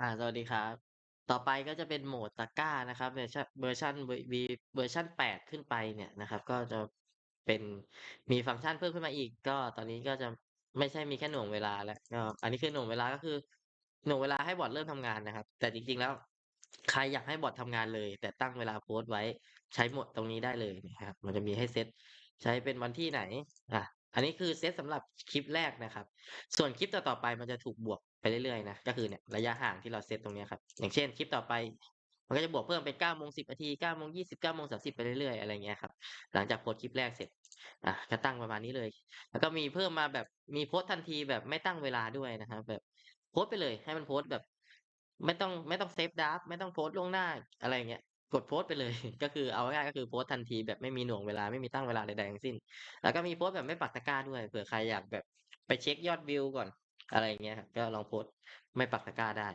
อ่าสวัสดีครับ ต่อไปก็จะเป็นโหมดตะกร้านะครับ เวอร์ชัน เวอร์ชัน เววี เวอร์ชัน 8 ขึ้นไปเนี่ยนะครับ ก็จะเป็น มีฟังก์ชันเพิ่มขึ้นมาอีก ก็ตอนนี้ก็จะไม่ใช่มีแค่หน่วงเวลาแล้ว ก็ อันนี้คือหน่วงเวลา ก็คือหน่วงเวลาให้บอตเริ่มทำงานนะครับ แต่จริง ๆ แล้ว ใครอยากให้บอตทำงานเลย แต่ตั้งเวลาโพสต์ไว้ ใช้โหมดตรงนี้ได้เลยนะครับ มันจะมีให้เซต ใช้เป็นวันที่ไหนอะอันนี้คือเซตสำหรับคลิปแรกนะครับ ส่วนคลิปต่อ ๆ ไปมันจะถูกบวก เรื่อยๆนะก็คือเนี่ยระยะห่างที่เราเซตตรงนี้ครับอย่างเช่นคลิปต่อไป มันก็จะบวกเพิ่มเป็น9โมง10นาที9โมง20 9โมง30ไปเรื่อยๆอะไรเงี้ยครับหลังจากโพสคลิปแรกเสร็จอะก็ตั้งประมาณนี้เลย แล้วก็มีเพิ่มมาแบบมีโพสทันทีแบบไม่ตั้งเวลาด้วยนะครับแบบโพสไปเลยให้มันโพสแบบ ไม่ต้องไม่ต้องเซฟดราฟไม่ต้องโพสล่วงหน้าอะไรเงี้ยกดโพสไปเลย ก็คือเอาง่ายก็คือโพสทันทีแบบไม่มีหน่วงเวลาไม่มีตั้งเวลาใดๆทั้งสิ้น แล้วก็มีโพสแบบไม่ปักตะกร้าด้วยเผื่อใครอยากแบบไปเช็คยอดวิวก่อน อะไรเงี้ยครับก็ลองโพสต์ไม่ปักตะกร้าได้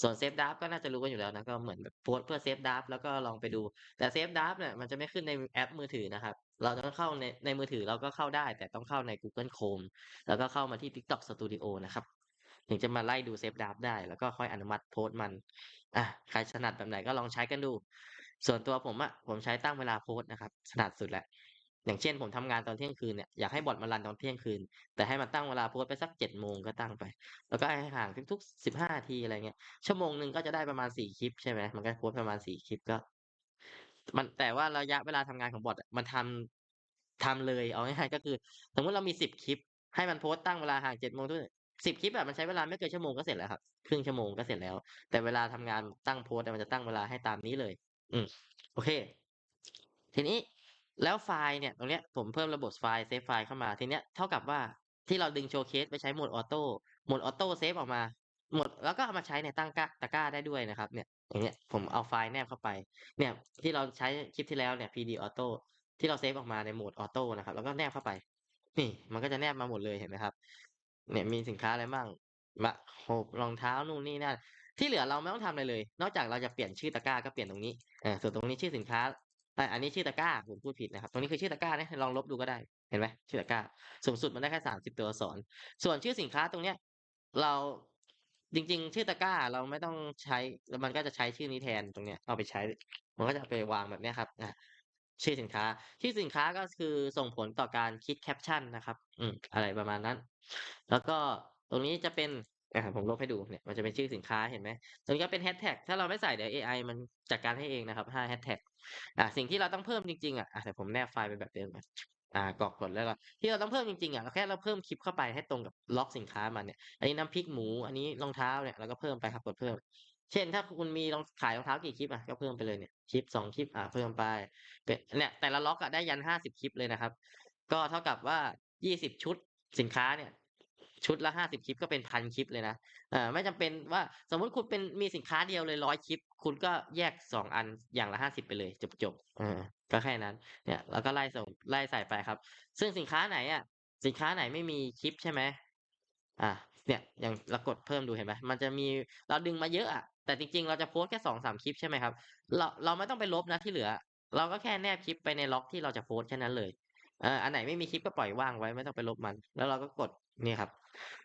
ส่วนเซฟดราฟต์ก็น่าจะรู้กันอยู่แล้วนะก็เหมือนแบบโพสเพื่อเซฟดราฟต์แล้วก็ลองไปดู แต่เซฟดราฟต์เนี่ยมันจะไม่ขึ้นในแอปมือถือนะครับ เราต้องเข้าในในมือถือเราก็เข้าได้ แต่ต้องเข้าใน Google Chrome แล้วก็เข้ามาที่ TikTok Studio นะครับถึงจะมาไล่ดูเซฟดราฟต์ได้ แล้วก็ค่อยอนุมัติโพสต์มัน อะใครถนัดแบบไหนก็ลองใช้กันดู ส่วนตัวผมอะผมใช้ตั้งเวลาโพสต์นะครับถนัดสุดแล้ว อย่างเช่นผมทำงานตอนเที่ยงคืนเนี่ยอยากให้บอทมันรันตอนเที่ยงคืน แต่ให้มันตั้งเวลาโพสไปสัก7โมงก็ตั้งไป แล้วก็ให้ห่างทุกๆ15นาทีอะไรเงี้ยชั่วโมงหนึ่งก็จะได้ประมาณ4คลิปใช่ไหมมันก็โพสประมาณ4คลิปก็ มันแต่ว่าระยะเวลาทำงานของบอทมันทำทำเลยเอาง่ายๆก็คือ สมมติเรามี10คลิป ให้มันโพสตั้งเวลาห่าง7โมงด้วย10คลิปอะมันใช้เวลาไม่เกินชั่วโมงก็เสร็จแล้วครับครึ่งชั่วโมงก็เสร็จแล้ว แต่เวลาทำงานตั้งโพสต์มันจะตั้งเวลาให้ตามนี้เลย อืมโอเค ทีนี้ แล้วไฟล์เนี่ยตรงเนี้ยผมเพิ่มระบบไฟล์เซฟไฟล์เข้ามาทีเนี้ยเท่ากับว่าที่เราดึงโชว์เคสไปใช้โหมดออโต้โหมดออโต้เซฟออกมาหมดแล้วก็เอามาใช้ในตั้งกะตะกร้าได้ด้วยนะครับ เนี่ยอย่างเงี้ยผมเอาไฟล์แนบเข้าไป เนี่ย ที่เราใช้คลิปที่แล้วเนี่ย PD Auto ที่เราเซฟออกมาในโหมดออโต้นะครับ แล้วก็แนบเข้าไป นี่ มันก็จะแนบมาหมดเลยเห็นไหมครับ เนี่ยมีสินค้าอะไรบ้างมะโหรองเท้านู่นนี่นั่นที่เหลือเราไม่ต้องทำอะไรเลย นอกจากเราจะเปลี่ยนชื่อตะกร้าก็เปลี่ยนตรงนี้เออส่วนตรงนี้ชื่อสินค้า อ่าอันนี้ชื่อตะกร้าผมพูดผิดนะครับ ตรงนี้คือชื่อตะกร้านะลองลบดูก็ได้ เห็นไหมชื่อตะกร้า สูงสุดมันได้แค่30ตัวอักษร ส่วนชื่อสินค้าตรงเนี้ย เราจริง ๆ ชื่อตะกร้าเราไม่ต้องใช้แล้วมันก็จะใช้ชื่อนี้แทนตรงเนี้ยเอาไปใช้ มันก็จะไปวางแบบเนี้ยครับอ่าชื่อสินค้า ชื่อสินค้าก็คือส่งผลต่อการคิดแคปชั่นนะครับ อืมอะไรประมาณนั้น แล้วก็ตรงนี้จะเป็น อ่าผมลบให้ดูเนี่ยมันจะเป็นชื่อสินค้าเห็นไหมตรงนี้ก็เป็นแฮชแท็กถ้าเราไม่ใส่เดี๋ยวเอไอมันจัดการให้เองนะครับ5แฮชแท็กอ่าสิ่งที่เราต้องเพิ่มจริงๆอะอะเดี๋ยวผมแนบไฟล์ไปแบบเดิมอ่ากรอกกดแล้วก็ที่เราต้องเพิ่มจริงๆอะเราแค่เราเพิ่มคลิปเข้าไปให้ตรงกับล็อกสินค้ามันเนี่ยอันนี้น้ำพริกหมู อันนี้รองเท้าเนี่ยเราก็เพิ่มไปครับกดเพิ่ม เช่น ถ้าคุณมีรองขายรองเท้ากี่คลิปอะก็เพิ่มไปเลยเนี่ยคลิป2คลิปอ่าเพิ่มไปเป็นเนี่ยแต่ละล็อกอะได้ยัน50คลิปเลยนะครับ ก็เท่ากับว่า20ชุดสินค้าเนี่ย ชุดละ50คลิปก็เป็นพันคลิปเลยนะอ่อไม่จำเป็นว่าสมมุติคุณเป็นมีสินค้าเดียวเลย100คลิป คุณก็แยก2อันอย่างละ50ไปเลย จบๆเออก็แค่นั้น เนี่ยแล้วก็ไล่ส่งไล่ใส่ไปครับ ซึ่งสินค้าไหนอะ สินค้าไหนไม่มีคลิปใช่ไหมอ่าเนี่ยอย่างเรากดเพิ่มดูเห็นไหมมันจะมีเราดึงมาเยอะอะแต่จริงๆ เราจะโพสแค่2-3คลิปใช่ไหมครับ เราเราไม่ต้องไปลบนะที่เหลือ เราก็แค่แนบคลิปไปในล็อกที่เราจะโพสแค่นั้นเลยเอออันไหนไม่มีคลิปก็ปล่อยว่างไว้ไม่ต้องไปลบมัน แล้วเราก็กด เนี่ยครับ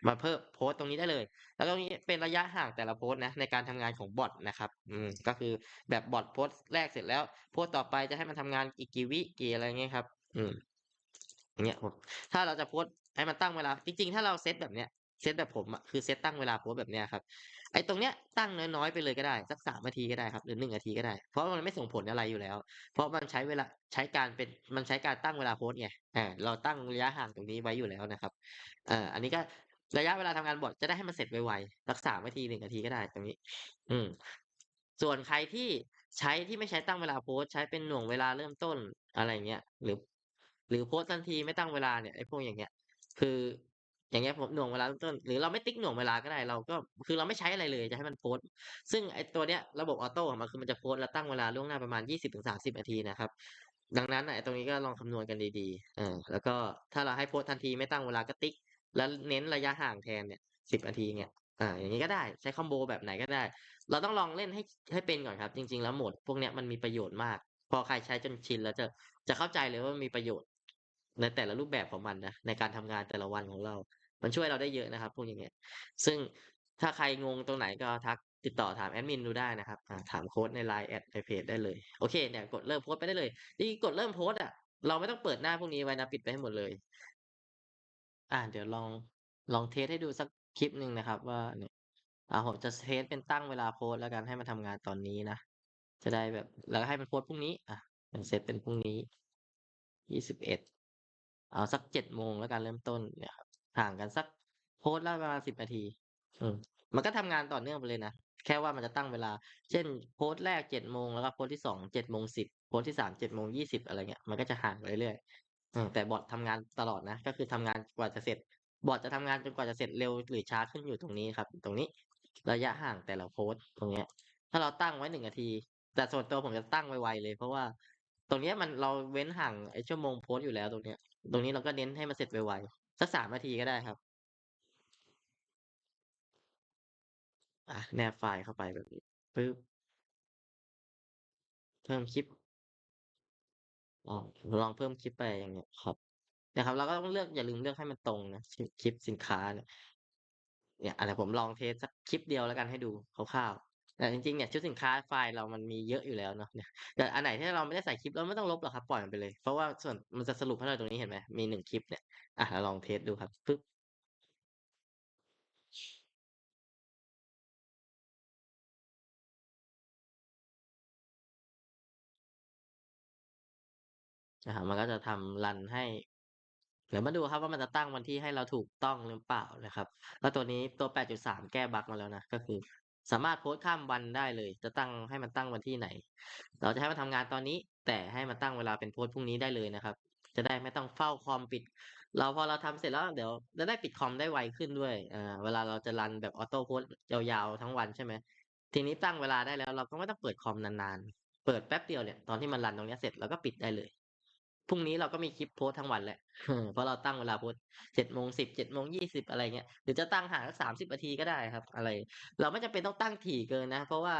มาเพิ่มโพสต์ตรงนี้ได้เลย แล้วตรงนี้เป็นระยะห่างแต่ละโพสต์นะในการทำงานของบอทนะครับ อืมก็คือแบบบอทโพสต์แรกเสร็จแล้ว โพสต์ต่อไปจะให้มันทำงานอีกกี่วิกี่อะไรเงี้ยครับ อืมอย่างเงี้ยผมถ้าเราจะโพสต์ให้มันตั้งเวลา จริง ๆ ถ้าเราเซตแบบเนี้ย เซตแบบผมอะคือเซตตั้งเวลาโพสแบบเนี้ยครับ ไอ้ตรงเนี้ยตั้งน้อยๆไปเลยก็ได้ สัก3นาทีก็ได้ครับ หรือ1นาทีก็ได้ เพราะมันไม่ส่งผลอะไรอยู่แล้ว เพราะมันใช้เวลาใช้การเป็นมันใช้การตั้งเวลาโพสไงอ่าเราตั้งระยะห่างตรงนี้ไว้อยู่แล้วนะครับอ่าอันนี้ก็ระยะเวลาทำงานบอตจะได้ให้มันเสร็จไวๆสัก3นาที1นาทีก็ได้ตรงนี้ อืม ส่วนใครที่ใช้ที่ไม่ใช้ตั้งเวลาโพสใช้เป็นหน่วงเวลาเริ่มต้นอะไรเงี้ยหรือ หรือโพสทันทีไม่ตั้งเวลาเนี่ยไอ้พวกอย่างเงี้ย คือ อย่างเงี้ยผมหน่วงเวลาต้น หรือเราไม่ติ๊กหน่วงเวลาก็ได้ เราก็คือเราไม่ใช้อะไรเลยจะให้มันโพสซึ่งไอ้ตัวเนี้ยระบบออโต้ของมันคือมันจะโพสแล้วตั้งเวลาล่วงหน้าประมาณ 20-30นาทีนะครับ ดังนั้นไอ้ตรงนี้ก็ลองคำนวณกันดีๆเออแล้วก็ถ้าเราให้โพสทันทีไม่ตั้งเวลาก็ติ๊ก แล้วเน้นระยะห่างแทนเนี่ย10นาทีเนี่ยอ่าอย่างงี้ก็ได้ใช้คอมโบแบบไหนก็ได้ เราต้องลองเล่นให้ให้เป็นก่อนครับ จริง ๆ แล้วโหมดพวกเนี้ยมันมีประโยชน์มาก พอใครใช้จนชินแล้วจะจะเข้าใจเลยว่ามีประโยชน์ในแต่ละรูปแบบของมันนะในการทำงานแต่ละวันของเรา มันช่วยเราได้เยอะนะครับ พวกอย่างเงี้ย ซึ่งถ้าใครงงตรงไหนก็ทักติดต่อถามแอดมินดูได้นะครับถามโค้ดใน Line แอดในเพจได้เลย โอเคเนี่ยกดเริ่มโพสต์ไปได้เลยจริงๆกดเริ่มโพสต์อะเราไม่ต้องเปิดหน้าพวกนี้ไว้นะปิดไปให้หมดเลย อ่าเดี๋ยวลองลองเทสให้ดูสักคลิปหนึ่งนะครับ ว่าเนี่ยอ่าผมจะเทสเป็นตั้งเวลาโพสต์แล้วกันให้มันทำงานตอนนี้นะจะได้แบบแล้วให้มันโพสต์พรุ่งนี้อะเซตเป็นพรุ่งนี้ยี่สิบเอ็ดเอาสักเจ็ดโมงแล้วกันเริ่มต้นเนี่ยครับ ห่างกันสักโพสต์ละประมาณสิบนาที อืม มันก็ทำงานต่อเนื่องไปเลยนะ แค่ว่ามันจะตั้งเวลา เช่น โพสต์แรกเจ็ดโมงแล้วก็โพสต์ที่สองเจ็ดโมงสิบโพสต์ที่สามเจ็ดโมงยี่สิบอะไรเงี้ยมันก็จะห่างไปเรื่อยๆอืมแต่บอททำงานตลอดนะ ก็คือทำงานกว่าจะเสร็จ บอทจะทำงานจนกว่าจะเสร็จเร็วหรือช้าขึ้นอยู่ตรงนี้ครับ ตรงนี้ ระยะห่างแต่ละโพสต์ตรงเนี้ย ถ้าเราตั้งไว้หนึ่งนาที แต่ส่วนตัวผมจะตั้งไวๆเลย เพราะว่า ตรงเนี้ยมันเราเว้นห่างไอ้ชั่วโมงโพสต์อยู่แล้วตรงเนี้ย ตรงนี้เราก็เน้นให้มันเสร็จไวๆ สักสามนาทีก็ได้ครับอะแนบไฟล์เข้าไปแบบนี้ ปึ๊บ เพิ่มคลิป ลอ๋อลองเพิ่มคลิปไป อย่างเงี้ยครับนะครับ เราก็ต้องเลือก อย่าลืมเลือกให้มันตรงนะ คลิป คลิปสินค้าเนี่ย เนี่ยอะไรผมลองเทสสักคลิปเดียวแล้วกันให้ดูคร่าว ๆ แต่จริงๆเนี่ยชุดสินค้าไฟล์เรามันมีเยอะอยู่แล้วเนาะเนี่ยแต่อันไหนที่เราไม่ได้ใส่คลิปเราไม่ต้องลบหรอกครับปล่อยมันไปเลย เพราะว่าส่วนมันจะสรุปให้เราตรงนี้เห็นไหมมีหนึ่งคลิปเนี่ยอะเราลองเทสดูครับปึ๊บนะครับมันก็จะทำรันให้เดี๋ยวมาดูครับว่ามันจะตั้งวันที่ให้เราถูกต้องหรือเปล่านะครับ แล้วตัวนี้ตัว 8.3 แก้บั๊กมาแล้วนะ ก็คือ สามารถโพสต์ข้ามวันได้เลย จะตั้งให้มันตั้งวันที่ไหน เราจะให้มันทำงานตอนนี้ แต่ให้มันตั้งเวลาเป็นโพสต์พรุ่งนี้ได้เลยนะครับ จะได้ไม่ต้องเฝ้าคอมปิด เราพอเราทำเสร็จแล้วเดี๋ยวจะได้ปิดคอมได้ไวขึ้นด้วยอ่าเวลาเราจะรันแบบออโต้โพสต์ยาวๆทั้งวันใช่ไหมทีนี้ตั้งเวลาได้แล้ว เราก็ไม่ต้องเปิดคอมนานๆ เปิดแป๊บเดียวเนี่ยตอนที่มันรันตรงนี้เสร็จเราก็ปิดได้เลย พรุ่งนี้เราก็มีคลิปโพสทั้งวันแหละเพราะเราตั้งเวลาโพสเจ็ดโมงสิบเจ็ดโมงยี่สิบอะไรเงี้ยหรือจะตั้งห่างสักสามสิบนาทีก็ได้ครับ อะไร เราไม่จำเป็นต้องตั้งถี่เกินนะ เพราะว่า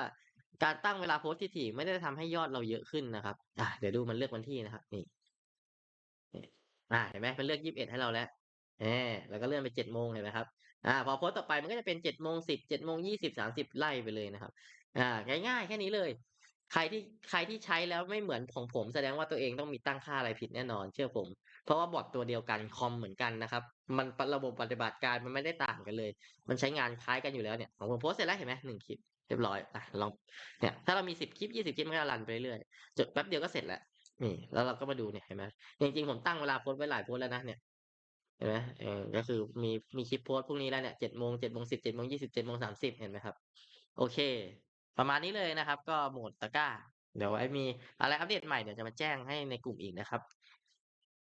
การตั้งเวลาโพสที่ถี่ไม่ได้ทำให้ยอดเราเยอะขึ้นนะครับ อะเดี๋ยวดูมันเลือกวันที่นะครับ นี่อ่าเห็นไหมมันเลือกยี่สิบเอ็ดให้เราแล้วแหมแล้วก็เลื่อนไปเจ็ดโมงเห็นไหมครับอ่า พอโพสต์ต่อไปมันก็จะเป็นเจ็ดโมงสิบเจ็ดโมงยี่สิบสามสิบไล่ไปเลยนะครับ อ่า ง่ายๆแค่นี้เลย ใครที่ใครที่ใช้แล้วไม่เหมือนของผมแสดงว่าตัวเองต้องมีตั้งค่าอะไรผิดแน่นอน เชื่อผม เพราะว่าบอทตัวเดียวกันคอมเหมือนกันนะครับ มันระบบปฏิบัติการมันไม่ได้ต่างกันเลย มันใช้งานคล้ายกันอยู่แล้วเนี่ยของผมโพสเสร็จแล้วเห็นไหมหนึ่งคลิปเรียบร้อยอะลองเนี่ยถ้าเรามีสิบคลิปยี่สิบคลิปมันก็รันไปเรื่อยๆจดแป๊บเดียวก็เสร็จแล้วนี่แล้วเราก็มาดูเนี่ยเห็นไหมจริงๆผมตั้งเวลาโพสไว้หลายโพสแล้วนะเนี่ยเห็นไหมเออก็คือมีมีคลิปโพสพรุ่งนี้แล้วเนี่ยเจ็ดโมงเจ็ดโมงสิบเจ็ดโมงยี่สิบเจ็ดโมงสามสิบเห็นไหมครับ โอเค ประมาณนี้เลยนะครับ ก็โหมดตะกร้า เดี๋ยวไอ้มีอะไรอัปเดตใหม่เดี๋ยวจะมาแจ้งให้ในกลุ่มอีกนะครับ